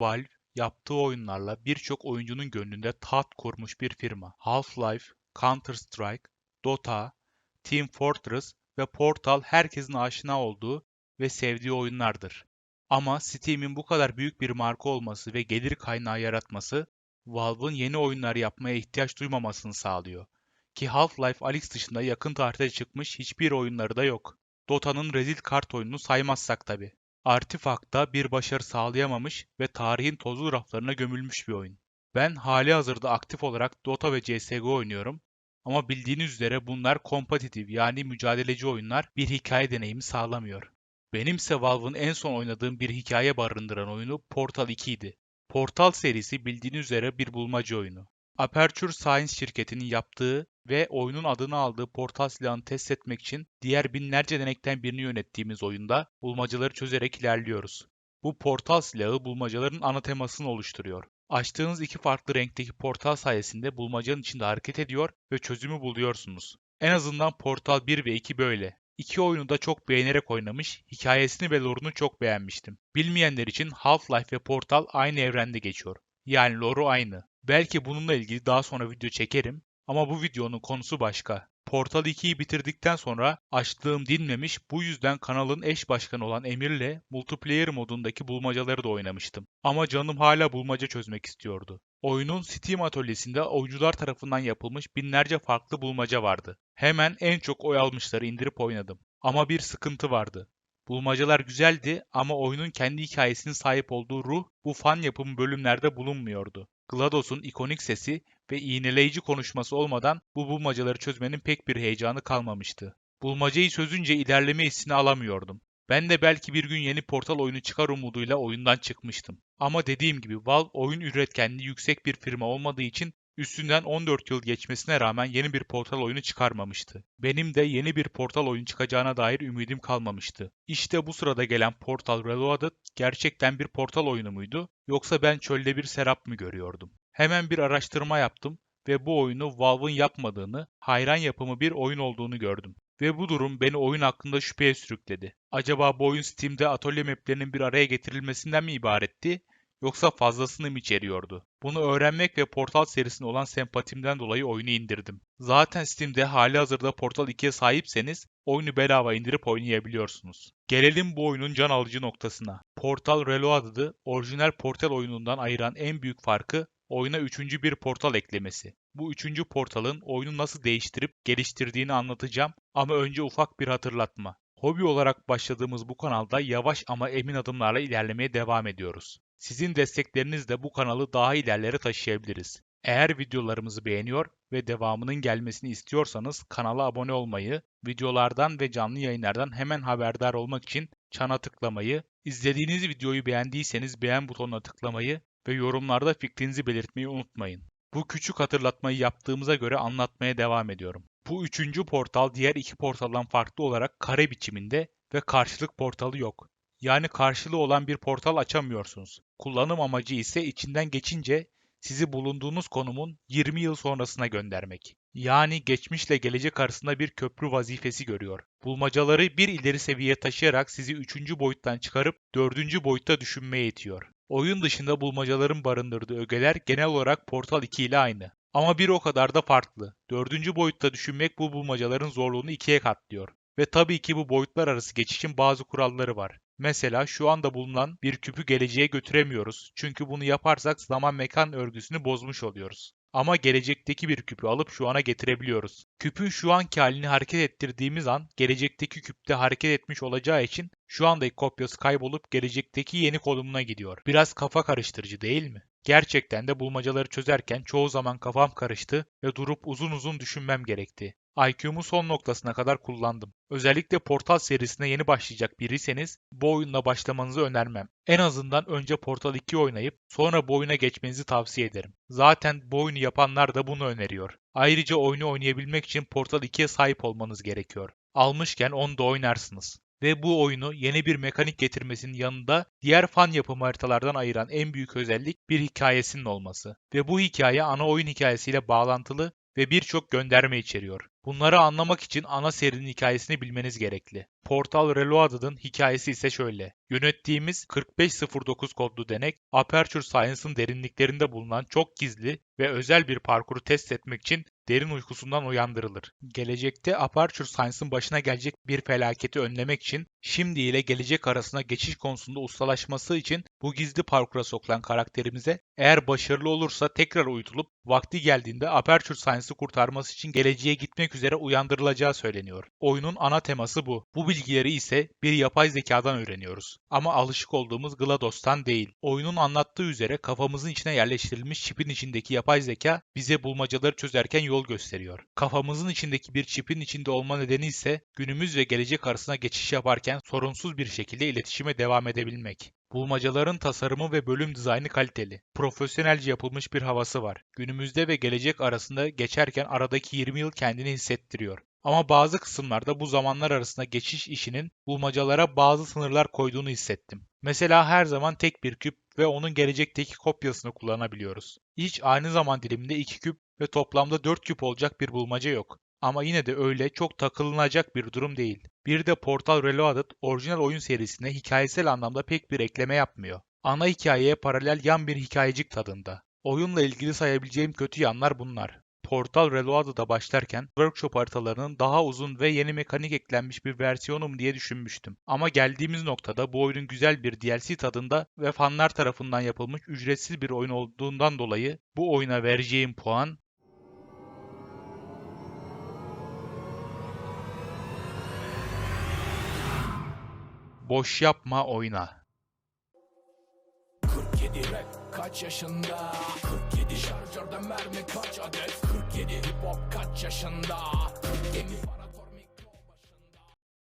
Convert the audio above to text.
Valve yaptığı oyunlarla birçok oyuncunun gönlünde taht kurmuş bir firma. Half-Life, Counter-Strike, Dota, Team Fortress ve Portal herkesin aşina olduğu ve sevdiği oyunlardır. Ama Steam'in bu kadar büyük bir marka olması ve gelir kaynağı yaratması Valve'ın yeni oyunlar yapmaya ihtiyaç duymamasını sağlıyor. Ki Half-Life Alyx dışında yakın tarihte çıkmış hiçbir oyunları da yok. Dota'nın rezil kart oyununu saymazsak tabi. Artifact'ta bir başarı sağlayamamış ve tarihin tozlu raflarına gömülmüş bir oyun. Ben hali hazırda aktif olarak Dota ve CSGO oynuyorum ama bildiğiniz üzere bunlar kompetitif yani mücadeleci oyunlar bir hikaye deneyimi sağlamıyor. Benimse Valve'ın en son oynadığım bir hikaye barındıran oyunu Portal 2 idi. Portal serisi bildiğiniz üzere bir bulmaca oyunu. Aperture Science şirketinin yaptığı ve oyunun adını aldığı portal silahını test etmek için diğer binlerce denekten birini yönettiğimiz oyunda bulmacaları çözerek ilerliyoruz. Bu portal silahı bulmacaların ana temasını oluşturuyor. Açtığınız iki farklı renkteki portal sayesinde bulmacanın içinde hareket ediyor ve çözümü buluyorsunuz. En azından Portal 1 ve 2 böyle. İki oyunu da çok beğenerek oynamış, hikayesini ve lore'unu çok beğenmiştim. Bilmeyenler için Half-Life ve Portal aynı evrende geçiyor. Yani lore'u aynı. Belki bununla ilgili daha sonra video çekerim ama bu videonun konusu başka. Portal 2'yi bitirdikten sonra açlığım dinmemiş bu yüzden kanalın eş başkanı olan Emir'le multiplayer modundaki bulmacaları da oynamıştım. Ama canım hala bulmaca çözmek istiyordu. Oyunun Steam atölyesinde oyuncular tarafından yapılmış binlerce farklı bulmaca vardı. Hemen en çok oy almışları indirip oynadım. Ama bir sıkıntı vardı. Bulmacalar güzeldi ama oyunun kendi hikayesinin sahip olduğu ruh bu fan yapımı bölümlerde bulunmuyordu. GLaDOS'un ikonik sesi ve iğneleyici konuşması olmadan bu bulmacaları çözmenin pek bir heyecanı kalmamıştı. Bulmacayı çözünce ilerleme hissini alamıyordum. Ben de belki bir gün yeni portal oyunu çıkar umuduyla oyundan çıkmıştım. Ama dediğim gibi Valve oyun üretkenliği yüksek bir firma olmadığı için üstünden 14 yıl geçmesine rağmen yeni bir portal oyunu çıkarmamıştı. Benim de yeni bir portal oyunu çıkacağına dair ümidim kalmamıştı. İşte bu sırada gelen Portal Reloaded gerçekten bir portal oyunu muydu yoksa ben çölde bir serap mı görüyordum? Hemen bir araştırma yaptım ve bu oyunu Valve'ın yapmadığını, hayran yapımı bir oyun olduğunu gördüm. Ve bu durum beni oyun hakkında şüpheye sürükledi. Acaba bu oyun Steam'de atölye maplerinin bir araya getirilmesinden mi ibaretti yoksa fazlasını mı içeriyordu? Bunu öğrenmek ve Portal serisine olan sempatimden dolayı oyunu indirdim. Zaten Steam'de hali hazırda Portal 2'ye sahipseniz oyunu bedava indirip oynayabiliyorsunuz. Gelelim bu oyunun can alıcı noktasına. Portal Reloaded'ı orijinal Portal oyunundan ayıran en büyük farkı oyuna üçüncü bir portal eklemesi. Bu üçüncü portalın oyunu nasıl değiştirip geliştirdiğini anlatacağım ama önce ufak bir hatırlatma. Hobi olarak başladığımız bu kanalda yavaş ama emin adımlarla ilerlemeye devam ediyoruz. Sizin desteklerinizle bu kanalı daha ilerlere taşıyabiliriz. Eğer videolarımızı beğeniyor ve devamının gelmesini istiyorsanız kanala abone olmayı, videolardan ve canlı yayınlardan hemen haberdar olmak için çana tıklamayı, izlediğiniz videoyu beğendiyseniz beğen butonuna tıklamayı ve yorumlarda fikrinizi belirtmeyi unutmayın. Bu küçük hatırlatmayı yaptığımıza göre anlatmaya devam ediyorum. Bu üçüncü portal diğer iki portaldan farklı olarak kare biçiminde ve karşılık portalı yok. Yani karşılığı olan bir portal açamıyorsunuz. Kullanım amacı ise içinden geçince sizi bulunduğunuz konumun 20 yıl sonrasına göndermek. Yani geçmişle gelecek arasında bir köprü vazifesi görüyor. Bulmacaları bir ileri seviyeye taşıyarak sizi 3. boyuttan çıkarıp 4. boyutta düşünmeye itiyor. Oyun dışında bulmacaların barındırdığı ögeler genel olarak Portal 2 ile aynı. Ama bir o kadar da farklı. Dördüncü boyutta düşünmek bu bulmacaların zorluğunu ikiye katlıyor. Ve tabii ki bu boyutlar arası geçişin bazı kuralları var. Mesela şu anda bulunan bir küpü geleceğe götüremiyoruz. Çünkü bunu yaparsak zaman mekan örgüsünü bozmuş oluyoruz. Ama gelecekteki bir küpü alıp şu ana getirebiliyoruz. Küpün şu anki halini hareket ettirdiğimiz an gelecekteki küpte hareket etmiş olacağı için şu andaki kopyası kaybolup gelecekteki yeni konumuna gidiyor. Biraz kafa karıştırıcı değil mi? Gerçekten de bulmacaları çözerken çoğu zaman kafam karıştı ve durup uzun uzun düşünmem gerekti. IQ'mu son noktasına kadar kullandım. Özellikle Portal serisine yeni başlayacak biriyseniz bu oyunla başlamanızı önermem. En azından önce Portal 2 oynayıp sonra bu oyuna geçmenizi tavsiye ederim. Zaten bu oyunu yapanlar da bunu öneriyor. Ayrıca oyunu oynayabilmek için Portal 2'ye sahip olmanız gerekiyor. Almışken onu da oynarsınız ve bu oyunu yeni bir mekanik getirmesinin yanında diğer fan yapımı haritalardan ayıran en büyük özellik bir hikayesinin olması. Ve bu hikaye ana oyun hikayesiyle bağlantılı ve birçok gönderme içeriyor. Bunları anlamak için ana serinin hikayesini bilmeniz gerekli. Portal Reloaded'ın hikayesi ise şöyle. Yönettiğimiz 4509 kodlu denek, Aperture Science'ın derinliklerinde bulunan çok gizli ve özel bir parkuru test etmek için derin uykusundan uyandırılır. Gelecekte Aperture Science'ın başına gelecek bir felaketi önlemek için şimdi ile gelecek arasında geçiş konusunda ustalaşması için bu gizli parkura sokulan karakterimize eğer başarılı olursa tekrar uyutulup vakti geldiğinde Aperture Science'ı kurtarması için geleceğe gitmek üzere uyandırılacağı söyleniyor. Oyunun ana teması bu. Bu bilgileri ise bir yapay zekadan öğreniyoruz. Ama alışık olduğumuz GLaDOS'tan değil. Oyunun anlattığı üzere kafamızın içine yerleştirilmiş çipin içindeki yapay zeka bize bulmacaları çözerken yol gösteriyor. Kafamızın içindeki bir çipin içinde olma nedeni ise günümüz ve gelecek arasında geçiş yaparken sorunsuz bir şekilde iletişime devam edebilmek. Bulmacaların tasarımı ve bölüm dizaynı kaliteli. Profesyonelce yapılmış bir havası var. Günümüzde ve gelecek arasında geçerken aradaki 20 yıl kendini hissettiriyor. Ama bazı kısımlarda bu zamanlar arasında geçiş işinin bulmacalara bazı sınırlar koyduğunu hissettim. Mesela her zaman tek bir küp ve onun gelecekteki kopyasını kullanabiliyoruz. Hiç aynı zaman diliminde iki küp ve toplamda 4 küp olacak bir bulmaca yok. Ama yine de öyle çok takılınacak bir durum değil. Bir de Portal Reloaded orijinal oyun serisine hikayesel anlamda pek bir ekleme yapmıyor. Ana hikayeye paralel yan bir hikayecik tadında. Oyunla ilgili sayabileceğim kötü yanlar bunlar. Portal Reloaded'a başlarken workshop haritalarının daha uzun ve yeni mekanik eklenmiş bir versiyonum diye düşünmüştüm. Ama geldiğimiz noktada bu oyunun güzel bir DLC tadında ve fanlar tarafından yapılmış ücretsiz bir oyun olduğundan dolayı bu oyuna vereceğim puan Boş yapma oyna. 47 rap kaç yaşında? 47 şarjörde mermi kaç adet? 47 hip hop kaç yaşında? 47